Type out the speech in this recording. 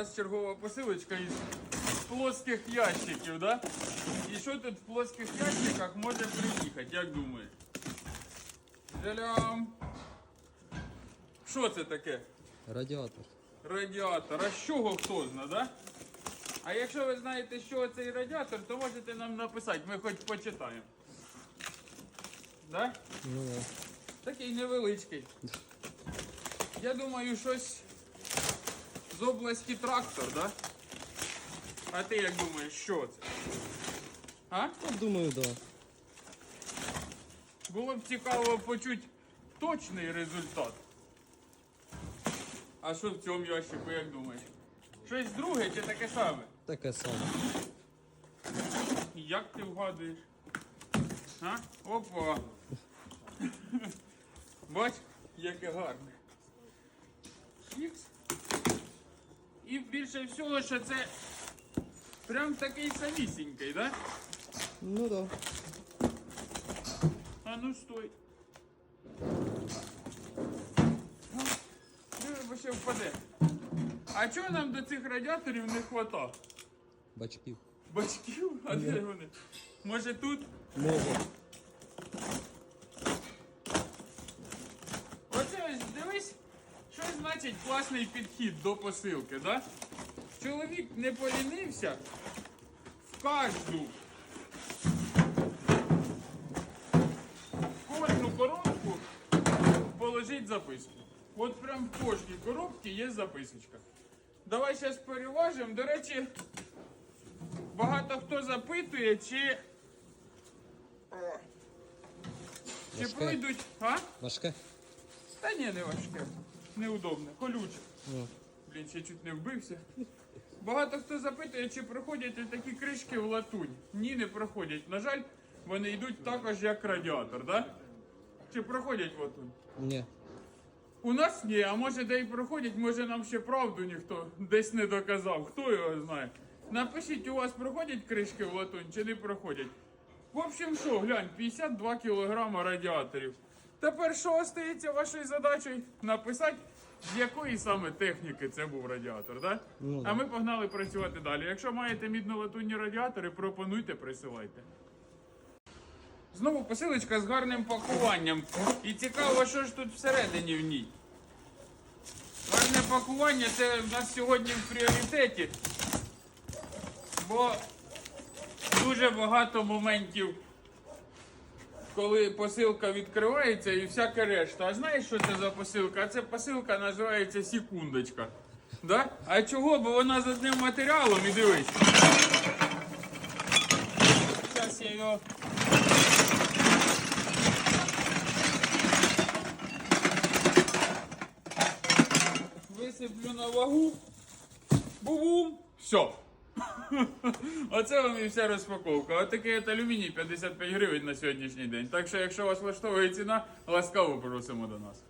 нас чергова посилочка із плоских ящиків, да? І що тут в плоских ящиках може приїхати, як думаєш? Жалям. Що це таке? Радіатор. Радіатор. А з чого хто зна, да? А якщо ви знаєте, що цей радіатор, то можете нам написати, ми хоч почитаємо. Да? Ну, да. Такий невеличкий. Я думаю, щось з області трактор, да? А ти як думаєш, що це? А? Я думаю, да. Було б цікаво почути точний результат. А що в цьому ящику, як думаєш? Щось друге чи таке саме? Таке саме. Як ти вгадуєш? А? Опа. Бач, яке гарне. Більше всього, що це прям такий самісінький, да? Ну да. А ну стой. Ну, Диви, бо ще впаде. А чого нам до цих радіаторів не хватає? Бачків. Бачків? А де вони? Може тут? Може. Оце ось дивись, що значить класний підхід до посилки, да? Чоловік не полінився в кожну кожну коробку положить записку. От прям в кожній коробці є записочка. Давай зараз переважимо. До речі, багато хто запитує, чи. О, Чи Важке. пройдуть. А? Важке? Та ні, не важке. Неудобне, колюче. Ну. Блін, ще чуть не вбився. Багато хто запитує, чи проходять такі кришки в латунь. Ні, не проходять. На жаль, вони йдуть також як радіатор, да? Чи проходять в латунь? Ні. У нас ні, а може де й проходять, може нам ще правду ніхто десь не доказав. Хто його знає? Напишіть, у вас проходять кришки в латунь чи не проходять. В общем, що, глянь, 52 кілограма радіаторів. Тепер що остається вашою задачею? Написати, з якої саме техніки це був радіатор, да? Ну, а ми погнали працювати далі. Якщо маєте мідно-латунні радіатори, пропонуйте, присилайте. Знову посилочка з гарним пакуванням. І цікаво, що ж тут всередині в ній. Гарне пакування це в нас сьогодні в пріоритеті. Бо дуже багато моментів, коли посилка відкривається і всяке решта. А знаєш, що це за посилка? А це посилка називається секундочка. Да? А чого? Бо вона з одним матеріалом і дивись. Зараз я його висиплю на вагу. Бу-бум! Все. Оце вам і вся розпаковка. Отакий от алюміній 55 гривень на сьогоднішній день. Так що, якщо вас влаштовує ціна, ласкаво просимо до нас.